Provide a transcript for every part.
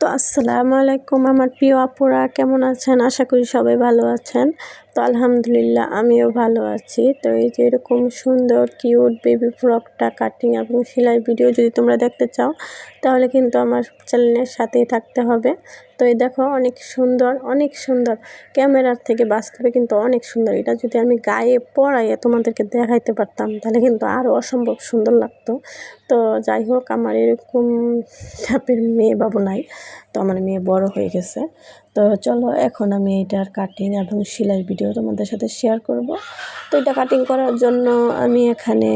তো আসসালামু আলাইকুম আমার প্রিয় আপুরা কেমন আছেন? আশা করি সবাই ভালো আছেন। আলহামদুলিল্লাহ, আমিও ভালো আছি। তো এই যে এরকম সুন্দর কিউট বেবি ফ্রকটা কাটিং এবং সেলাই ভিডিও যদি তোমরা দেখতে চাও, তাহলে কিন্তু আমার চ্যানেলের সাথেই থাকতে হবে। তো এই দেখো, অনেক সুন্দর অনেক সুন্দর। ক্যামেরার থেকে বাস্তবে কিন্তু অনেক সুন্দর। এটা যদি আমি গায়ে পরাইয়ে তোমাদেরকে দেখাইতে পারতাম, তাহলে কিন্তু আরও অসম্ভব সুন্দর লাগতো। তো যাই হোক, আমার এরকম টাপের মেয়ে বাবু নাই। তো আমার মেয়ে বড় হয়ে গেছে। তো চলো, এখন আমি এটার কাটিং এবং সেলাই ভিডিও তোমাদের সাথে শেয়ার করব। তো এটা কাটিং করার জন্য আমি এখানে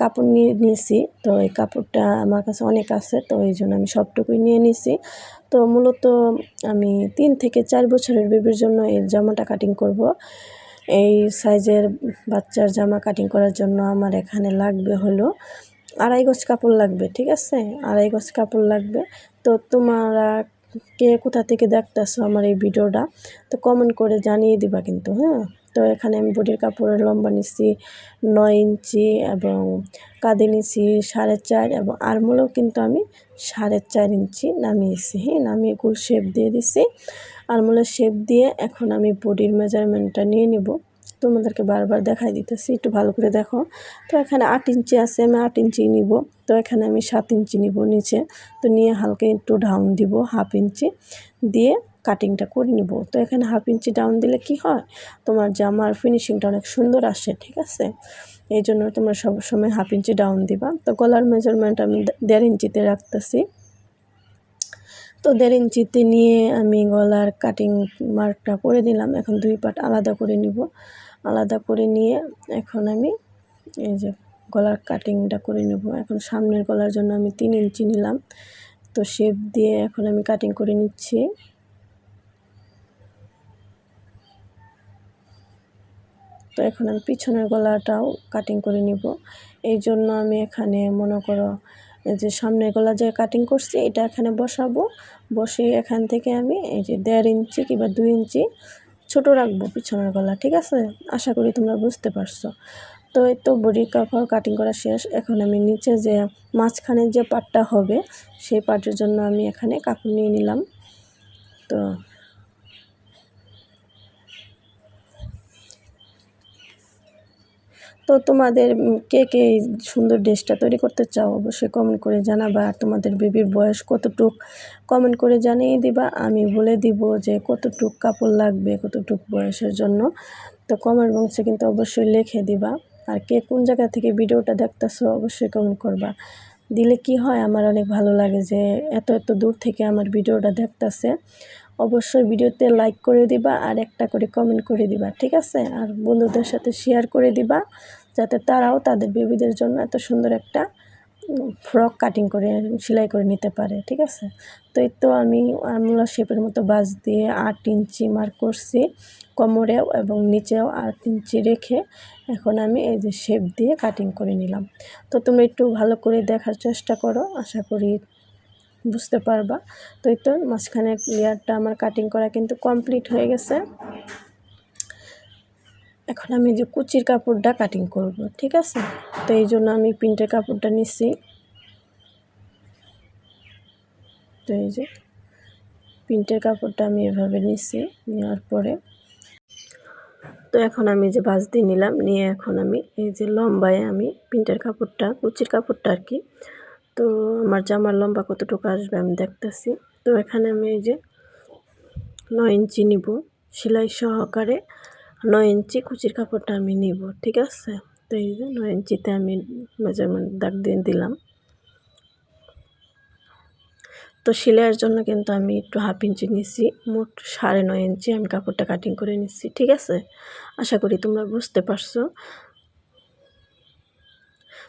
কাপড় নিয়ে নিয়েছি। তো এই কাপড়টা আমার কাছে অনেক আছে, তো এই জন্য আমি সবটুকুই নিয়ে নিছি তো মূলত আমি তিন থেকে চার বছরের বেবির জন্য এই জামাটা কাটিং করব। এই সাইজের বাচ্চার জামা কাটিং করার জন্য আমার এখানে লাগবে হলো আড়াই গজ কাপড় লাগবে, ঠিক আছে? আড়াই গজ কাপড় লাগবে। তো তোমরা কে কোথা থেকে দেখতেছো আমার এই ভিডিওটা? তো কমেন্ট করে জানিয়ে দিবা কিন্তু হ্যাঁ? তো এখানে আমি বডির কাপড়ের লম্বা নিচ্ছি নয় ইঞ্চি এবং কাঁধে নিচ্ছি সাড়ে চার এবং আরমোলেও কিন্তু আমি সাড়ে চার ইঞ্চি নামিয়েছি হ্যাঁ? নামিয়ে গুল শেপ দিয়ে দিছি আরমোলের শেপ দিয়ে এখন আমি বডির মেজারমেন্টটা নিয়ে নিব। তোমাদেরকে বারবার দেখাই দিতেছি, একটু ভালো করে দেখো। তো এখানে আট ইঞ্চি আছে, আমি আট ইঞ্চি নিব। তো এখানে আমি সাত ইঞ্চি নিব নিচে। তো নিয়ে হালকা একটু ডাউন দিব হাফ ইঞ্চি দিয়ে কাটিংটা করে নিব। তো এখানে হাফ ইঞ্চি ডাউন দিলে কি হয়? তোমার জামার ফিনিশিংটা অনেক সুন্দর আসে, ঠিক আছে? এই জন্য তোমরা সবসময় হাফ ইঞ্চি ডাউন দিবা। তো গলার মেজারমেন্ট আমি দেড় ইঞ্চিতে রাখতেছি। তো দেড় ইঞ্চিতে নিয়ে আমি গলার কাটিং মার্কটা করে নিলাম এখন দুই পাট আলাদা করে নিব। আলাদা করে নিয়ে এখন আমি এই যে গলার কাটিংটা করে নেব। এখন সামনের গলার জন্য আমি তিন ইঞ্চি নিলাম। তো শেপ দিয়ে এখন আমি কাটিং করে নিচ্ছি। তো এখন আমি পিছনের গলাটাও কাটিং করে নিব। এই জন্য আমি এখানে মনে করো যে সামনের গলা যে কাটিং করছি, এটা এখানে বসাবো। বসে এখান থেকে আমি এই যে দেড় ইঞ্চি কিংবা দুই ইঞ্চি ছোট রাখব পিছনের গলা, ঠিক আছে? আশা করি তোমরা বুঝতে পারছ। তো এই তো বডির কাপড় কাটিং করা শেষ। এখন আমি নিচে যে মাঝখানের যে পাটটা হবে, সেই পাটের জন্য আমি এখানে কাপড় নিয়ে নিলাম। তো তো তোমাদের কে কে এই সুন্দর ড্রেসটা তৈরি করতে চাও অবশ্যই কমেন্ট করে জানাবা। আর তোমাদের বেবির বয়স কতটুক কমেন্ট করে জানিয়ে দিবা। আমি বলে দিব যে কতটুক কাপড় লাগবে, কতটুক বয়সের জন্য। তো কমেন্ট বক্সে কিন্তু অবশ্যই লিখে দিবা। আর কে কোন জায়গা থেকে ভিডিওটা দেখতেছো অবশ্যই কমেন্ট করবা। দিলে কি হয়, আমার অনেক ভালো লাগে যে এত এত দূর থেকে আমার ভিডিওটা দেখতেছে। অবশ্যই ভিডিওতে লাইক করে দিবা আর একটা করে কমেন্ট করে দিবা, ঠিক আছে? আর বন্ধুদের সাথে শেয়ার করে দিবা, যাতে তারাও তাদের বেবিদের জন্য এত সুন্দর একটা ফ্রক কাটিং করে সেলাই করে নিতে পারে, ঠিক আছে? তো এই তো আমি আমলা শেপের মতো বাজ দিয়ে আট ইঞ্চি মার্ক করছি কোমরেও এবং নিচেও আট ইঞ্চি রেখে এখন আমি এই যে শেপ দিয়ে কাটিং করে নিলাম। তো তুমি একটু ভালো করে দেখার চেষ্টা করো, আশা করি বুঝতে পারবা। তো এই তো মাঝখানের লেয়ারটা আমার কাটিং করা কিন্তু কমপ্লিট হয়ে গেছে। এখন আমি যে কুচির কাপড়টা কাটিং করব, ঠিক আছে? তো এই জন্য আমি প্রিন্টের কাপড়টা নিচ্ছি তো এই যে প্রিন্টের কাপড়টা আমি এভাবে নিচ্ছি নেওয়ার পরে। তো এখন আমি যে বাজ দিয়ে নিলাম, নিয়ে এখন আমি এই যে লম্বায় আমি প্রিন্টের কাপড়টা, কুচির কাপড়টা আর কি তো আমার জামার লম্বা কতটুকু আসবে আমি দেখতেছি। তো এখানে আমি এই যে নয় ইঞ্চি নিব, সেলাই সহকারে নয় ইঞ্চি কুচির কাপড়টা আমি নিব, ঠিক আছে? তো এই যে নয় ইঞ্চিতে আমি মেজারমেন্ট দাগ দিয়ে দিলাম। তো সেলাইয়ের জন্য কিন্তু আমি একটু হাফ ইঞ্চি নিছি, মোট সাড়ে নয় ইঞ্চি আমি কাপড়টা কাটিং করে নিচ্ছি ঠিক আছে? আশা করি তোমরা বুঝতে পারছ।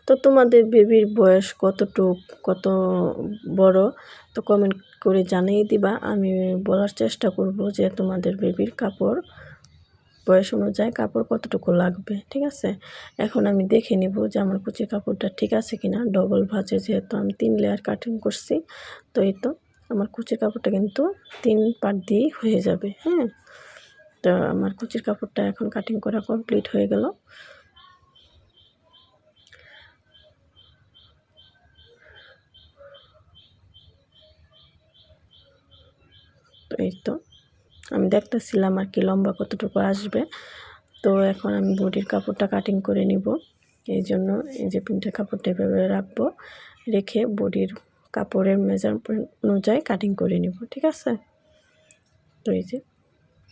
তো তোমাদের বেবির বয়স কতটুক, কত বড়? তো কমেন্ট করে জানিয়ে দিবা। আমি বলার চেষ্টা করব যে তোমাদের বেবির কাপড়, বয়স অনুযায়ী কাপড় কতটুকু লাগবে, ঠিক আছে? এখন আমি দেখে নিব যে আমার কুচি কাপড়টা ঠিক আছে কিনা। ডবল ভাজে যেহেতু আমি তিন লেয়ার কাটিং করছি, তো এই তো আমার কুচির কাপড়টা কিন্তু তিন পার্ট দিয়েই হয়ে যাবে হ্যাঁ? তো আমার কুচির কাপড়টা এখন কাটিং করা কমপ্লিট হয়ে গেল। তো এই তো। আমি দেখতেছিলাম আর কি লম্বা কতটুকু আসবে। তো এখন আমি বডির কাপড়টা কাটিং করে নিব। এই জন্য এই যে প্রিন্টের কাপড়টা এভাবে রাখব। রেখে বডির কাপড়ের মেজারমেন্ট অনুযায়ী কাটিং করে নিব, ঠিক আছে? তো এই যে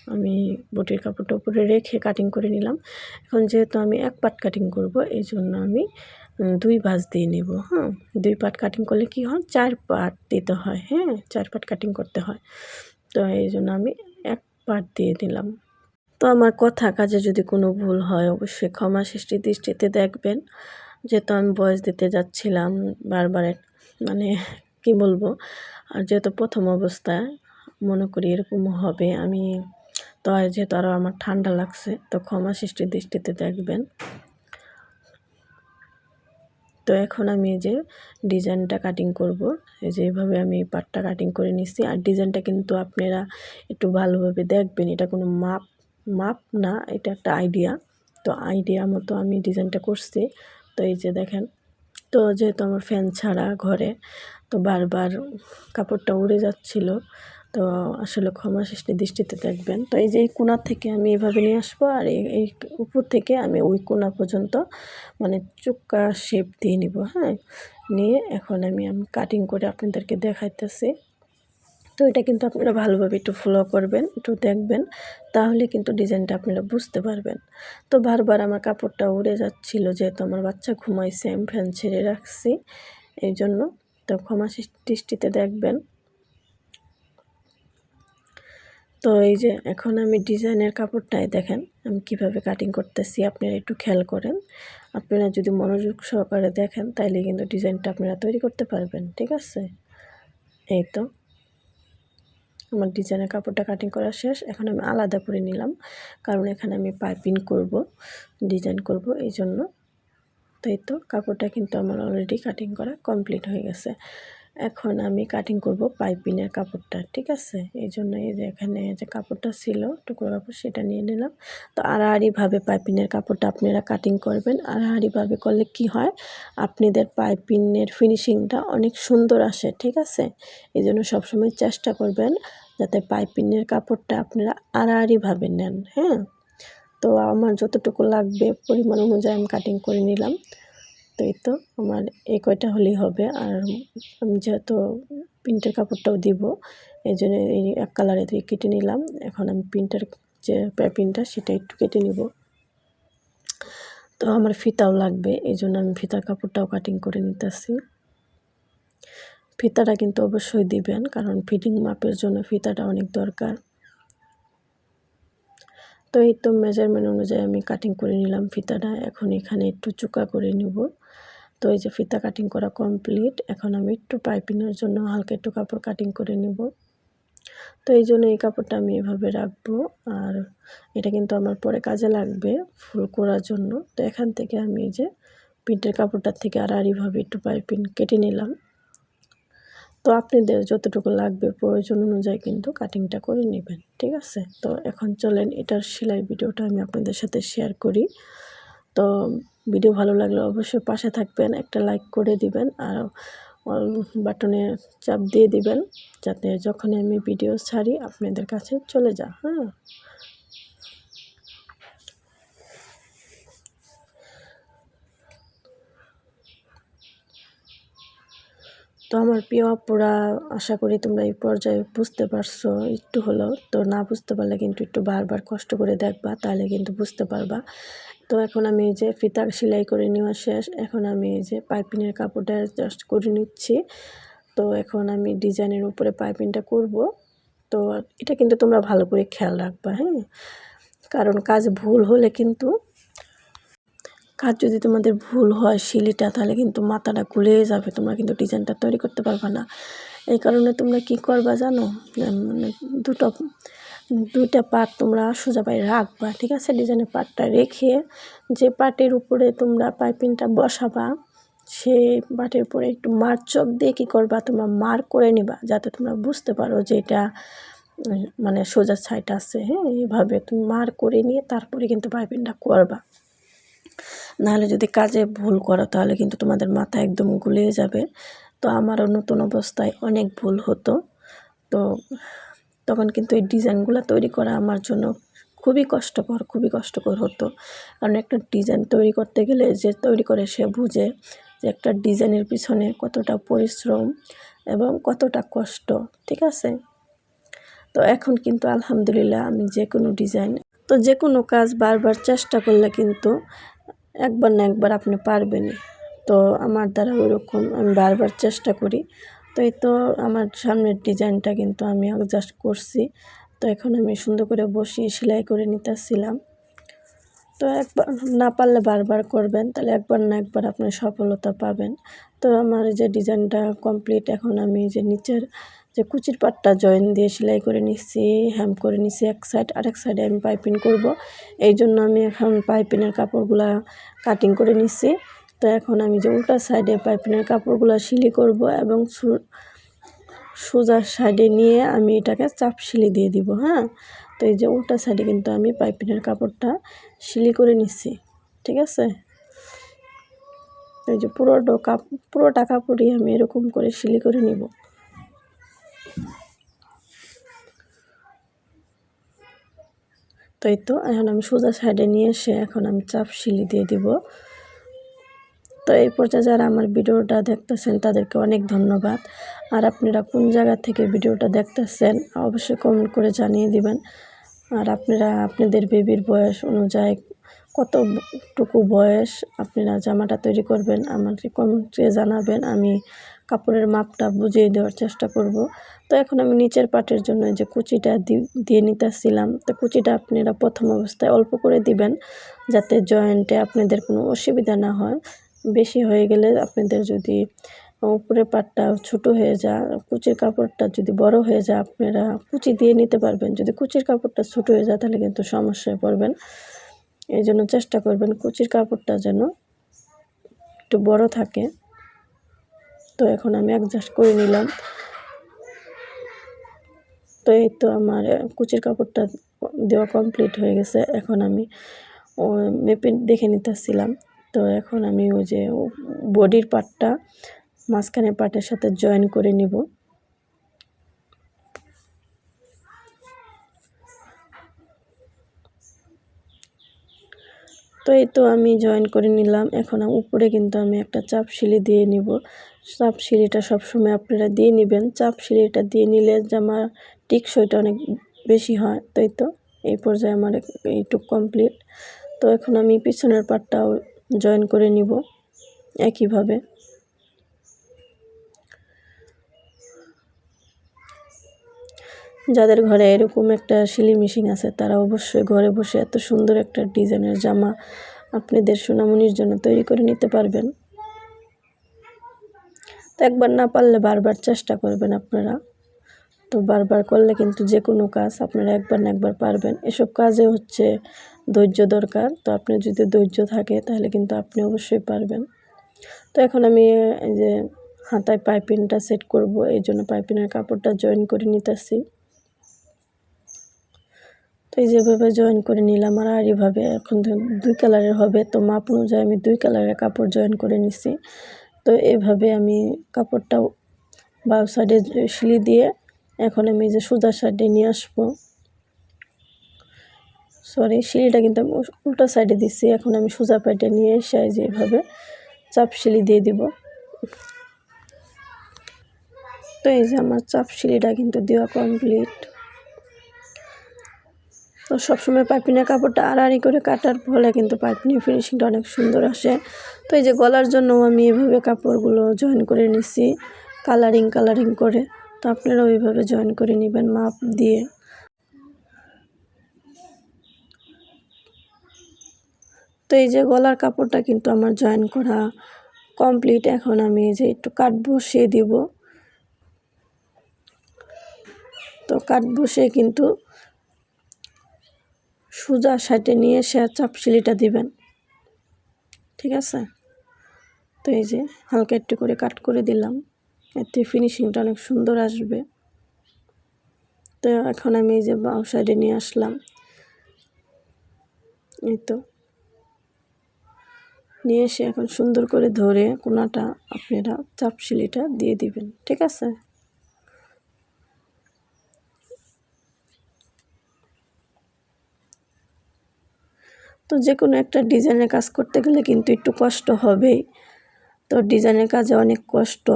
আমি বটির কাপড়টা উপরে রেখে কাটিং করে নিলাম। এখন যেহেতু আমি এক পাট কাটিং করব, এই জন্য আমি দুই ভাঁজ দিয়ে নেব হ্যাঁ? দুই পাট কাটিং করলে কি হয়? চার পাট দিতে হয় হ্যাঁ? চার পাট কাটিং করতে হয়। তো এই জন্য আমি এক পাট দিয়ে দিলাম। তো আমার কথা কাজে যদি কোনো ভুল হয়, অবশ্যই ক্ষমা সৃষ্টি দৃষ্টিতে দেখবেন। যেহেতু আমি বয়স দিতে যাচ্ছিলাম বারবার মানে কি বলব? আর যেহেতু প্রথম অবস্থায়, মনে করি এরকম হবে। আমি তো যেহেতু আরও আমার ঠান্ডা লাগছে, তো ক্ষমা সৃষ্টির দৃষ্টিতে দেখবেন। তো এখন আমি এই যে ডিজাইনটা কাটিং করব। এই যে এইভাবে আমি পাটটা কাটিং করে নিচ্ছি আর ডিজাইনটা কিন্তু আপনারা একটু ভালোভাবে দেখবেন। এটা কোনো মাপ মাপ না, এটা একটা আইডিয়া তো আইডিয়া মতো আমি ডিজাইনটা করছি। তো এই যে দেখেন, তো যেহেতু আমার ফ্যান ছাড়া ঘরে, তো বারবার কাপড়টা উড়ে যাচ্ছিল। তো আসলে ক্ষমা সৃষ্টি দৃষ্টিতে দেখবেন। তো এই যে এই কোনার থেকে আমি এভাবে নিয়ে আসব আর এই উপর থেকে আমি ওই কোনা পর্যন্ত মানে চুক্কা শেপ দিয়ে নিব হ্যাঁ? নিয়ে এখন আমি আমি কাটিং করে আপনাদেরকে দেখাইতেছি। তো এটা কিন্তু আপনারা ভালোভাবে একটু ফলো করবেন, একটু দেখবেন, তাহলে কিন্তু ডিজাইনটা আপনারা বুঝতে পারবেন। তো বারবার আমার কাপড়টা উড়ে যাচ্ছিল যেহেতু আমার বাচ্চা ঘুমাইছে, আমি ফ্যান ছেড়ে রাখছি এই জন্য তো ক্ষমা দৃষ্টিতে দেখবেন। তো এই যে এখন আমি ডিজাইনের কাপড়টাই দেখেন, আমি কীভাবে কাটিং করতেছি আপনারা একটু খেয়াল করেন। আপনারা যদি মনোযোগ সহকারে দেখেন, তাইলে কিন্তু ডিজাইনটা আপনারা তৈরি করতে পারবেন, ঠিক আছে? এই তো। আমার ডিজাইনের কাপড়টা কাটিং করা শেষ, এখন আমি আলাদা করে নিলাম, কারণ এখানে আমি পাইপিং করব ডিজাইন করব এই জন্য তাই তো, কাপড়টা কিন্তু আমার অলরেডি কাটিং করা কমপ্লিট হয়ে গেছে। এখন আমি কাটিং করব পাইপিনের কাপড়টা, ঠিক আছে? এই জন্য এই যে এখানে যে কাপড়টা ছিল, টুকরো কাপড় সেটা নিয়ে নিলাম। তো আড়াআড়িভাবে পাইপিনের কাপড়টা আপনারা কাটিং করবেন। আড়াআড়িভাবে করলে কি হয়? আপনাদের পাইপিনের ফিনিশিংটা অনেক সুন্দর আসে, ঠিক আছে? এই জন্য সবসময় চেষ্টা করবেন যাতে পাইপিনের কাপড়টা আপনারা আড়াআড়িভাবে নেন হ্যাঁ? তো আমার যতটুকু লাগবে পরিমাণ অনুযায়ী আমি কাটিং করে নিলাম। তো এই তো আমার এই কয়টা হলেই হবে। আর আমি যেহেতু প্রিন্টের কাপড়টাও দিব, এই জন্য এই এক কালারে কেটে নিলাম। এখন আমি প্রিন্টের যে প্রিন্টটা সেটা একটু কেটে নিব। তো আমার ফিতাও লাগবে, এই জন্য আমি ফিতার কাপড়টাও কাটিং করে নিতেছি। ফিতাটা কিন্তু অবশ্যই দিবেন, কারণ ফিটিং মাপের জন্য ফিতাটা অনেক দরকার। তো এই তো মেজারমেন্ট অনুযায়ী আমি কাটিং করে নিলাম ফিতাটা। এখন এখানে একটু চুকা করে নিব। তো এই যে ফিতা কাটিং করা কমপ্লিট এখন আমি একটু পাইপিংয়ের জন্য হালকা একটু কাপড় কাটিং করে নেব। তো এই জন্য এই কাপড়টা আমি এভাবে রাখব, আর এটা কিন্তু আমার পরে কাজে লাগবে ফুল করার জন্য। তো এখান থেকে আমি এই যে প্রিন্টের কাপড়টার থেকে আর আড়িভাবে একটু পাইপিং কেটে নিলাম। তো আপনাদের যতটুকু লাগবে প্রয়োজন অনুযায়ী কিন্তু কাটিংটা করে নেবেন, ঠিক আছে? তো এখন চলেন, এটার সেলাই ভিডিওটা আমি আপনাদের সাথে শেয়ার করি। তো ভিডিও ভালো লাগলে অবশ্যই পাশে থাকবেন, একটা লাইক করে দিবেন আর অল বাটনে চাপ দিয়ে দিবেন যাতে যখনই আমি ভিডিও ছাড়ি আপনাদের কাছে চলে যা হ্যাঁ। তো আমার প্রিয় আপুরা, আশা করি তোমরা এই পর্যায়ে বুঝতে পারছ একটু হলেও। তো না বুঝতে পারলে কিন্তু একটু বারবার কষ্ট করে দেখবা, তাহলে কিন্তু বুঝতে পারবা তো এখন আমি এই যে ফিতা সেলাই করে নেওয়া শেষ, এখন আমি এই যে পাইপিনের কাপড়টা জাস্ট করে নিচ্ছি। তো এখন আমি ডিজাইনের উপরে পাইপিংটা করব। তো এটা কিন্তু তোমরা ভালো করে খেয়াল রাখবা হ্যাঁ? কারণ কাজ ভুল হলে কিন্তু, কাজ যদি তোমাদের ভুল হয় শিলিটা, তাহলে কিন্তু মাথাটা গুলে যাবে। তোমরা কিন্তু ডিজাইনটা তৈরি করতে পারবে না। এই কারণে তোমরা কি করবা জানো? মানে দুটো দুইটা পাট তোমরা সোজা পায়ে রাখবা, ঠিক আছে? ডিজাইনের পাটটা রেখে যে পাটের উপরে তোমরা পাইপিংটা বসাবা সেই পাটের উপরে একটু মার চক দিয়ে কী করবা, তোমরা মার করে নিবা, যাতে তোমরা বুঝতে পারো যে এটা মানে সোজা সাইড আছে হ্যাঁ? এইভাবে তুমি মার করে নিয়ে তারপরে কিন্তু পাইপিংটা করবা। নাহলে যদি কাজে ভুল করো, তাহলে কিন্তু তোমাদের মাথা একদম গুলিয়ে যাবে। তো আমারও নতুন অবস্থায় অনেক ভুল হতো। তো তখন কিন্তু এই ডিজাইনগুলো তৈরি করা আমার জন্য খুবই কষ্টকর খুবই কষ্টকর হতো। কারণ একটা ডিজাইন তৈরি করতে গেলে যে তৈরি করে সে বুঝে যে একটা ডিজাইনের পিছনে কতটা পরিশ্রম এবং কতটা কষ্ট, ঠিক আছে? তো এখন কিন্তু আলহামদুলিল্লাহ আমি যে কোনো ডিজাইন, তো যে কোনো কাজ বারবার চেষ্টা করলে কিন্তু একবার না একবার আপনি পারবেনই। তো আমার দ্বারা ওরকম আমি বারবার চেষ্টা করি। তো এই তো আমার সামনের ডিজাইনটা কিন্তু আমি জাস্ট করছি। তো এখন আমি সুন্দর করে বসিয়ে সেলাই করে নিতেছিলাম। তো একবার না পারলে বারবার করবেন, তাহলে একবার না একবার আপনি সফলতা পাবেন। তো আমার যে ডিজাইনটা কমপ্লিট এখন আমি যে নিচের যে কুচির পাটটা জয়েন দিয়ে সেলাই করে নিচ্ছি হ্যাম করে নিচ্ছি এক সাইড আরেক সাইডে আমি পাইপিং করব। এই জন্য আমি এখন পাইপিনের কাপড়গুলা কাটিং করে নিচ্ছি। তো এখন আমি যে উল্টা সাইডে পাইপিনের কাপড়গুলো সিলি করব এবং সোজা সাইডে নিয়ে আমি এটাকে চাপ সিলি দিয়ে দিব হ্যাঁ? তো এই যে উল্টা সাইডে কিন্তু আমি পাইপিনের কাপড়টা সিলি করে নিচ্ছি ঠিক আছে? এই যে পুরোটা কাপ, পুরোটা কাপড়ই আমি এরকম করে সিলি করে নিব। তাই তো, এখন আমি সোজা সাইডে নিয়ে এসে এখন আমি চাপ সিলি দিয়ে দিব। তো এই পর্যায়ে যারা আমার ভিডিওটা দেখতেছেন, তাদেরকে অনেক ধন্যবাদ। আর আপনারা কোন জায়গা থেকে ভিডিওটা দেখতেছেন, অবশ্যই কমেন্ট করে জানিয়ে দিবেন। আর আপনারা, আপনাদের বেবির বয়স অনুযায়ী কতটুকু বয়স আপনারা জামাটা তৈরি করবেন, আমাকে কমেন্টে জানাবেন। আমি কাপড়ের মাপটা বুঝিয়ে দেওয়ার চেষ্টা করব। তো এখন আমি নিচের পাটের জন্য যে কুচিটা দিয়ে নিতেছিলাম, তো কুচিটা আপনারা প্রথম অবস্থায় অল্প করে দিবেন, যাতে জয়েন্টে আপনাদের কোনো অসুবিধা না হয়। বেশি হয়ে গেলে আপনাদের যদি উপরের পাটটা ছোট হয়ে যায়, কুচির কাপড়টা যদি বড় হয়ে যায়, আপনারা কুচি দিয়ে নিতে পারবেন। যদি কুচির কাপড়টা ছোট হয়ে যায়, তাহলে কিন্তু সমস্যায় পড়বেন। এই জন্য চেষ্টা করবেন কুচির কাপড়টা যেন একটু বড় থাকে। তো এখন আমি অ্যাডজাস্ট করে নিলাম। তো এই তো আমার কুচির কাপড়টা দেওয়া কমপ্লিট হয়ে গেছে। এখন আমি ও মেপে দেখে নিতেছিলাম। তো এখন আমি ওই যে বডির পার্টটা মাঝখানে পার্টের সাথে জয়েন করে নিব। তো এই তো আমি জয়েন করে নিলাম। এখন উপরে কিন্তু আমি একটা চাপ সিলি দিয়ে নিব। চাপ সিলিটা সবসময় আপনারা দিয়ে নেবেন। চাপ সিলিটা দিয়ে নিলে জামা টিকসইটা অনেক বেশি হয় তো এই তো? এই পর্যায়ে আমার এইটুক কমপ্লিট তো এখন আমি পিছনের পাটটাও জয়েন করে নিব একইভাবে। যাদের ঘরে এরকম একটা সিলি মেশিন আছে, তারা অবশ্যই ঘরে বসে এত সুন্দর একটা ডিজাইনের জামা আপনাদের সোনামনির জন্য তৈরি করে নিতে পারবেন। তো একবার না পারলে বারবার চেষ্টা করবেন আপনারা। তো বারবার করলে কিন্তু যে কোনো কাজ আপনারা একবার না একবার পারবেন। এসব কাজে হচ্ছে ধৈর্য দরকার। তো আপনার যদি ধৈর্য থাকে, তাহলে কিন্তু আপনি অবশ্যই পারবেন। তো এখন আমি যে হাতায় পাইপিংটা সেট করব, এই জন্য পাইপিনের কাপড়টা জয়েন করে নিতেছি। তো এই যেভাবে জয়েন করে নিলাম আর আর এভাবে এখন দুই কালারের হবে, তো মাপ অনুযায়ী আমি দুই কালারের কাপড় জয়েন করে নিছি। তো এভাবে আমি কাপড়টাও বাউ সাইডে সিলি দিয়ে, এখন আমি যে সোজা সাইডে নিয়ে আসব। সরি সিলিটা কিন্তু আমি উল্টা সাইডে দিচ্ছি এখন আমি সোজা পাইটে নিয়ে এসে যে এভাবে চাপ সিলি দিয়ে দিব। তো এই যে আমার চাপ সিলিটা কিন্তু দেওয়া কমপ্লিট তো সবসময় পাইপিনের কাপড়টা আড়াআড়ি করে কাটার ফলে কিন্তু পাইপিনের ফিনিশিংটা অনেক সুন্দর আসে। তো এই যে গলার জন্য আমি এভাবে কাপড়গুলো জয়েন করে নিছি। কালারিং কালারিং করে। তো আপনারা ওইভাবে জয়েন করে নেবেন মাপ দিয়ে। তো এই যে গলার কাপড়টা কিন্তু আমার জয়েন করা কমপ্লিট এখন আমি এই যে একটু কাট বসিয়ে দিব। তো কাট বসিয়ে কিন্তু সোজা সাইডে নিয়ে এসে চাপ সিলিটা দিবেন। ঠিক আছে? তো এই যে হালকা একটু করে কাট করে দিলাম। এতে ফিনিশিংটা অনেক সুন্দর আসবে। তো এখন আমি এই যে বাউ সাইডে নিয়ে আসলাম। এই তো। নিয়ে এসে এখন সুন্দর করে ধরে কোনাটা আপনারা চাপশিলিটা দিয়ে দিবেন, ঠিক আছে? তো যে কোনো একটা ডিজাইনের কাজ করতে গেলে কিন্তু একটু কষ্ট হবেই। তো ডিজাইনের কাজে অনেক কষ্ট,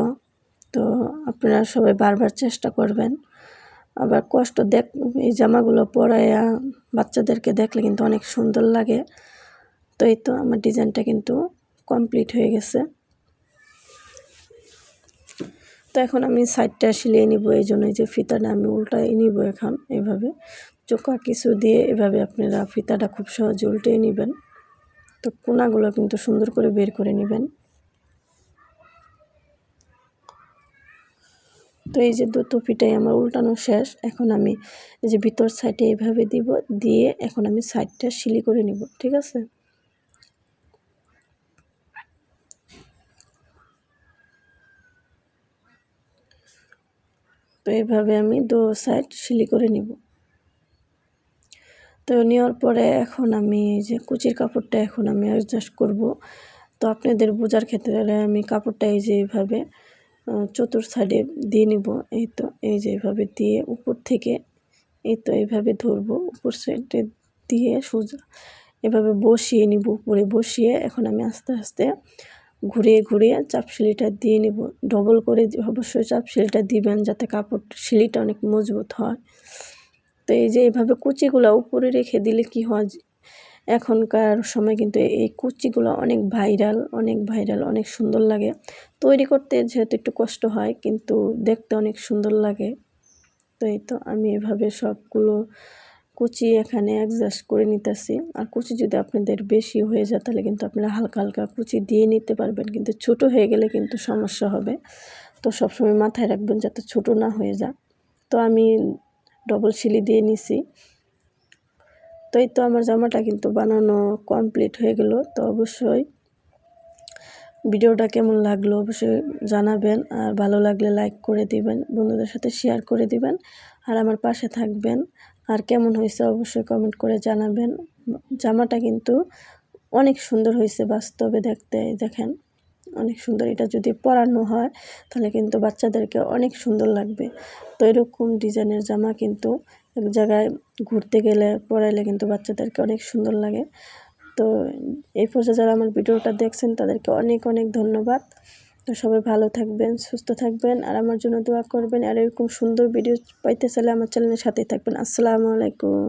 তো আপনারা সবাই বারবার চেষ্টা করবেন। আবার কষ্ট দেখ, এই জামাগুলো পরায়া বাচ্চাদেরকে দেখলে কিন্তু অনেক সুন্দর লাগে। তো এই তো আমার ডিজাইনটা কিন্তু কমপ্লিট হয়ে গেছে। তো এখন আমি সাইডটা সিলিয়ে নিব, এই জন্য যে ফিতাটা আমি উল্টাই নিব এখন এভাবে। চোখা কিছু দিয়ে এভাবে আপনারা ফিতাটা খুব সহজে উল্টে নেবেন। তো কোনাগুলো কিন্তু সুন্দর করে বের করে নেবেন। তো এই যে দুটো ফিটাই আমার উল্টানো শেষ, এখন আমি এই যে ভিতর সাইডে এভাবে দিব, দিয়ে এখন আমি সাইডটা সিলি করে নিব, ঠিক আছে? তো এইভাবে আমি দু সাইড সিলি করে নিব। তো নেওয়ার পরে এখন আমি যে কুচির কাপড়টা এখন আমি অ্যাডজাস্ট করব। তো আপনাদের বোঝার ক্ষেত্রে আমি কাপড়টা এই যে এইভাবে চতুর সাইডে দিয়ে নিব। এই তো, এই যে এইভাবে দিয়ে উপর থেকে, এই তো এইভাবে ধরবো, উপর সাইডে দিয়ে সোজা এভাবে বসিয়ে নিব। উপরে বসিয়ে এখন আমি আস্তে আস্তে ঘুরিয়ে ঘুরিয়ে চাপ সিলিটা দিয়ে নেব। ডবল করে অবশ্যই চাপ সিলিটা দিবেন যাতে কাপড় সিলিটা অনেক মজবুত হয়। তো এই যে এইভাবে কুচিগুলো উপরে রেখে দিলে কি হয় এখনকার সময় কিন্তু এই কুচিগুলো অনেক ভাইরাল অনেক ভাইরাল, অনেক সুন্দর লাগে। তৈরি করতে যেহেতু একটু কষ্ট হয়, কিন্তু দেখতে অনেক সুন্দর লাগে। তো এই তো আমি এভাবে সবগুলো কুচি এখানে অ্যাডজাস্ট করে নিতেছি। আর কুচি যদি আপনাদের বেশি হয়ে যায়, তাহলে কিন্তু আপনারা হালকা হালকা কুচি দিয়ে নিতে পারবেন। কিন্তু ছোট হয়ে গেলে কিন্তু সমস্যা হবে। তো সবসময় মাথায় রাখবেন যাতে ছোট না হয়ে যায়। তো আমি ডবল সিলি দিয়ে নিছি। তো এই তো আমার জামাটা কিন্তু বানানো কমপ্লিট হয়ে গেল। তো অবশ্যই ভিডিওটা কেমন লাগল অবশ্যই জানাবেন। আর ভালো লাগলে লাইক করে দিবেন, বন্ধুদের সাথে শেয়ার করে দিবেন। আর আমার পাশে থাকবেন। আর কেমন হয়েছে অবশ্যই কমেন্ট করে জানাবেন। জামাটা কিন্তু অনেক সুন্দর হয়েছে বাস্তবে দেখতে, দেখেন। অনেক সুন্দর। এটা যদি পরানো হয়, তাহলে কিন্তু বাচ্চাদেরকে অনেক সুন্দর লাগবে। তো এরকম ডিজাইনের জামা কিন্তু এক জায়গায় ঘুরতে গেলে, পরাইলে কিন্তু বাচ্চাদেরকে অনেক সুন্দর লাগে। তো এই পর্যায়ে যারা আমার ভিডিওটা দেখছেন, তাদেরকে অনেক অনেক ধন্যবাদ। তো সবাই ভালো থাকবেন, সুস্থ থাকবেন, আর আমার জন্য দোয়া করবেন। আর এরকম সুন্দর ভিডিও পাইতে চাইলে আমার চ্যানেলের সাথেই থাকবেন। আসসালামু আলাইকুম।